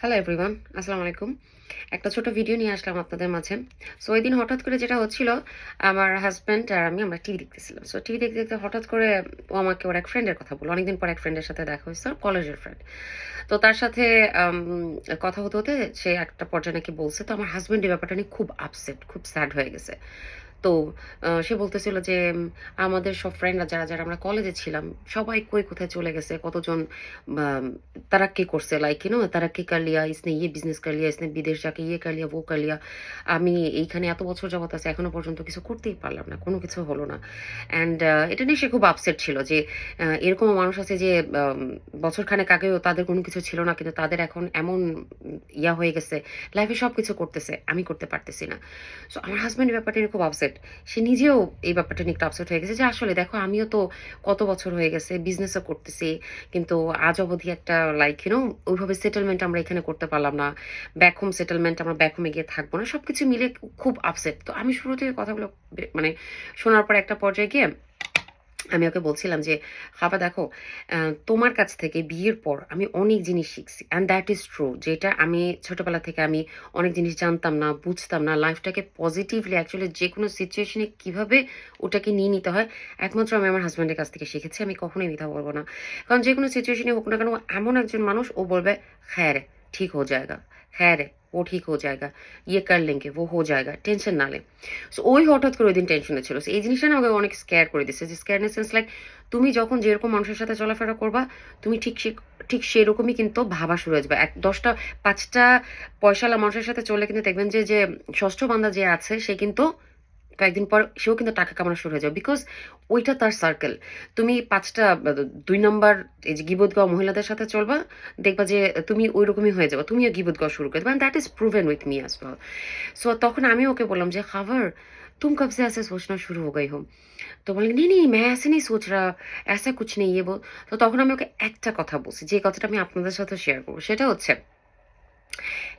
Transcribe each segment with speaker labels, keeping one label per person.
Speaker 1: Hello everyone আসসালামু আলাইকুম একটা ছোট ভিডিও নিয়ে আসলাম আপনাদের মাঝে। সো ওই দিন হঠাৎ করে যেটা হচ্ছিল, আমার হাজব্যান্ড আর আমি আমরা টিভি দেখতেছিলাম। সো টিভি দেখতে দেখতে হঠাৎ করে ও আমাকে ওর এক ফ্রেন্ডের কথা বলল। অনেকদিন পর এক ফ্রেন্ডের সাথে দেখা হয়েছে কলেজের ফ্রেন্ড তো তার সাথে কথা হতে হতে সে একটা পর্যায়ে নাকি বলছে, তো আমার হাজব্যান্ড এই ব্যাপারটা নিয়ে খুব আপসেট খুব স্যাড হয়ে গেছে। তো সে বলতেছিল যে আমাদের সব ফ্রেন্ডরা যারা যারা আমরা কলেজে ছিলাম, সবাই কই কোথায় চলে গেছে? কতজন তারা কি করছে? লাইক ইউনো তারা কি কারলিয়া ইসনে ইয়ে বিজনেস কারলিয়া ইসনে বিদেশ যাকে ইয়ে কারলিয়া ও কারলিয়া আমি এইখানে এত বছর যাবত আছে, এখনও পর্যন্ত কিছু করতেই পারলাম না, কোনো কিছু হলো না। অ্যান্ড এটা নিয়ে সে খুব আপসেট ছিল যে এরকম মানুষ আছে যে বছরখানে কাকেও আগেও তাদের কোনো কিছু ছিল না, কিন্তু তাদের এখন এমন ইয়া হয়ে গেছে লাইফে সব কিছু করতেছে, আমি করতে পারতেছি না। সো আমার হাজব্যান্ড ব্যাপারটা নিয়ে খুব আপসেট সে নিজেও এই ব্যাপারটা নিয়ে একটু আপসেট হয়ে গেছে যে আসলে দেখো, আমিও তো কত বছর হয়ে গেছে বিজনেসও করতেছি, কিন্তু আজ অবধি একটা লাইক ইউনো ওইভাবে সেটেলমেন্ট আমরা এখানে করতে পারলাম না ব্যাক হোম সেটেলমেন্ট আমরা ব্যাক হোমে গিয়ে থাকব না সব কিছু মিলে খুব আপসেট তো আমি শুরু থেকে কথাগুলো মানে শোনার পর একটা পর্যায়ে গিয়ে আমি ওকে বলছিলাম যে খাবা দেখো তোমার কাছ থেকে বিয়ের পর আমি অনেক জিনিস শিখছি অ্যান্ড দ্যাট ইজ ট্রু যেটা আমি ছোটোবেলা থেকে আমি অনেক জিনিস জানতাম না, বুঝতাম না লাইফটাকে পজিটিভলি অ্যাকচুয়ালি যে কোনো সিচুয়েশনে কীভাবে ওটাকে নিয়ে নিতে হয়, একমাত্র আমি আমার হাজব্যান্ডের কাছ থেকে শিখেছি, আমি কখনোই মিথ্যা বলব না। কারণ যে কোনো সিচুয়েশনে হোক না কেন, এমন একজন মানুষ, ও বলবে হ্যাঁ রে, ঠিক হো জায়গা হ্যাঁ রে ও ঠিক हो जाएगा ইয়ে কার লেঙ্গে ও हो যায়গা টেনশন না লে সো ওই হঠাৎ করে ওই দিন টেনশনে ছিল। সো এই জিনিসটা না আমাকে অনেক স্কেয়ার করে দিচ্ছে যে স্কেয়ারনেস সেন্স লাইক তুমি যখন যেরকম মানুষের সাথে চলাফেরা করবা, তুমি ঠিক ঠিক সেরকমই কিন্তু ভাবা শুরু হয়ে যাবে। এক দশটা, পাঁচটা পয়সালা মানুষের সাথে চলে কিন্তু দেখবেন যে যে ষষ্ঠ বান্ধা যে আছে, সে কিন্তু কয়েকদিন পর সেও কিন্তু টাকা কামানো শুরু হয়ে যাবে বিকজ ওইটা তার সার্কেল তুমি পাঁচটা আহ, দুই নম্বর এই যে গিবোধ গাওয়া মহিলাদের সাথে চলবা দেখবা যে তুমি ওই রকমই হয়ে যাবে তুমিও গিবোধ গাওয়া শুরু করে দেবে that is proven with me as well so তখন আমি ওকে বললাম যে খাবার तुम कब से ऐसे सोचना शुरू हो गई हो তো বলেন नहीं नहीं मैं ऐसे नहीं सोच रहा ऐसा कुछ नहीं ये बोल তো তখন আমি ওকে একটা কথা বলছি যে কথাটা আমি আপনাদের সাথে শেয়ার করবো সেটা হচ্ছে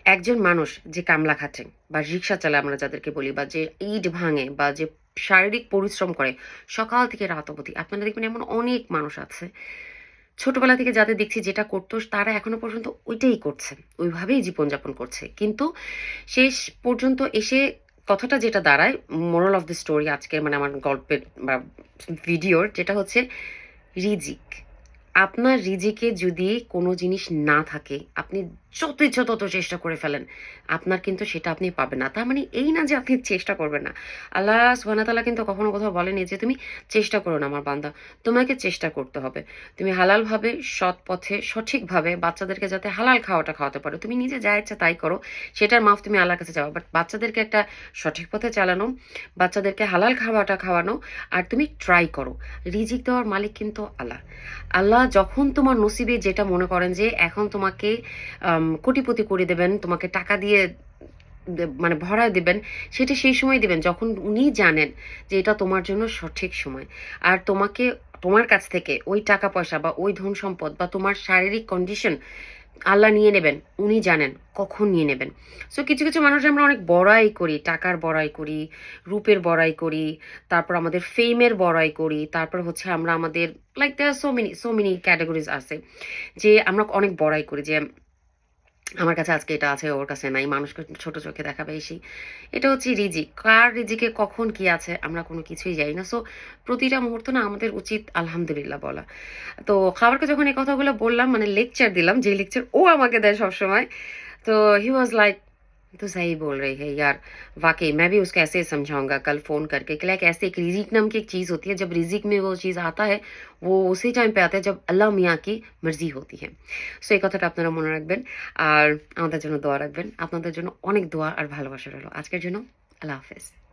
Speaker 1: একজন মানুষ যে কামলা খাটে বা রিক্সা চালায় আমরা যাদেরকে বলি বা যে ইট ভাঙে বা যে শারীরিক পরিশ্রম করে সকাল থেকে রাত অবধি, আপনারা দেখবেন এমন অনেক মানুষ আছে। ছোটবেলা থেকে যাদের দেখছি যেটা করতো, তারা এখনও পর্যন্ত ওইটাই করছে, ওইভাবেই জীবনযাপন করছে। কিন্তু শেষ পর্যন্ত এসে কথাটা যেটা দাঁড়ায় মোরাল অফ দ্য স্টোরি আজকের মানে আমার গল্পের বা ভিডিওর যেটা হচ্ছে রিজিক। আপনার রিজিকে যদি কোনো জিনিস না থাকে, আপনি যত ইচ্ছা তত চেষ্টা করে ফেলেন, আপনার কিন্তু সেটা আপনি পাবেন না। তার মানে এই না যে আপনি চেষ্টা করবেন না। আল্লাহ সুবাহতাল্লাহ কিন্তু কখনো কোথাও বলেনি যে তুমি চেষ্টা করো না আমার বান্দা, তোমাকে চেষ্টা করতে হবে। তুমি হালালভাবে সৎ পথে সঠিকভাবে বাচ্চাদেরকে যাতে হালাল খাওয়াটা খাওয়াতে পারো। তুমি নিজে যা ইচ্ছা তাই করো, সেটার মাফ তুমি আল্লাহর কাছে যাও বাট বাচ্চাদেরকে একটা সঠিক পথে চালানো, বাচ্চাদেরকে হালাল খাওয়াটা খাওয়ানো, আর তুমি ট্রাই করো। রিজিক দেওয়ার মালিক কিন্তু আল্লাহ। আল্লাহ যখন তোমার নসিবে যেটা মনে করেন যে এখন তোমাকে কোটিপতি করে দেবেন, তোমাকে টাকা দিয়ে মানে ভরা দিবেন, সেটা সেই সময় দিবেন, যখন উনি জানেন যে এটা তোমার জন্য সঠিক সময়। আর তোমাকে, তোমার কাছ থেকে ওই টাকা পয়সা বা ওই ধন সম্পদ বা তোমার শারীরিক কন্ডিশন আল্লাহ নিয়ে নেবেন, উনি জানেন কখন নিয়ে নেবেন। সো কিছু কিছু মানুষ আমরা অনেক বড়াই করি, টাকার বড়াই করি, রূপের বড়াই করি, তারপর আমাদের ফেমের বড়াই করি, তারপর হচ্ছে আমরা আমাদের like there so many so many categories আছে, যে আমরা অনেক বড়াই করি, যে আমার কাছে আজকে এটা আছে, ওর কাছে নাই মানুষকে ছোট চোখে দেখা বেশি এটা হচ্ছে রিজিক। কার রিজিকে কখন কি আছে, আমরা কোনো কিছুই যাই না। সো প্রতিটা মুহূর্ত না আমাদের উচিত আলহামদুলিল্লাহ বলা। তো, খাবারকে যখন এই কথাগুলো বললাম মানে লেকচার দিলাম, যে লেকচার ও আমাকে দেয় সবসময়, তো হি ওয়াজ লাইক तो सही बोल रही है यार वाकई मैं भी उसको ऐसे ही समझाऊंगा कल फोन करके कि लाइक ऐसे एक रिजिक नाम की एक चीज़ होती है जब रिजिक में वो चीज़ आता है वो उसी टाइम पे आता है जब আল্লাহ মিয়া কি মর্জি হতি হ্যাঁ সো এই কথাটা আপনারা মনে রাখবেন আর আমাদের জন্য দোয়া রাখবেন আপনাদের জন্য অনেক দোয়া আর ভালোবাসা রইলো আজকের জন্য আল্লাহ হাফেজ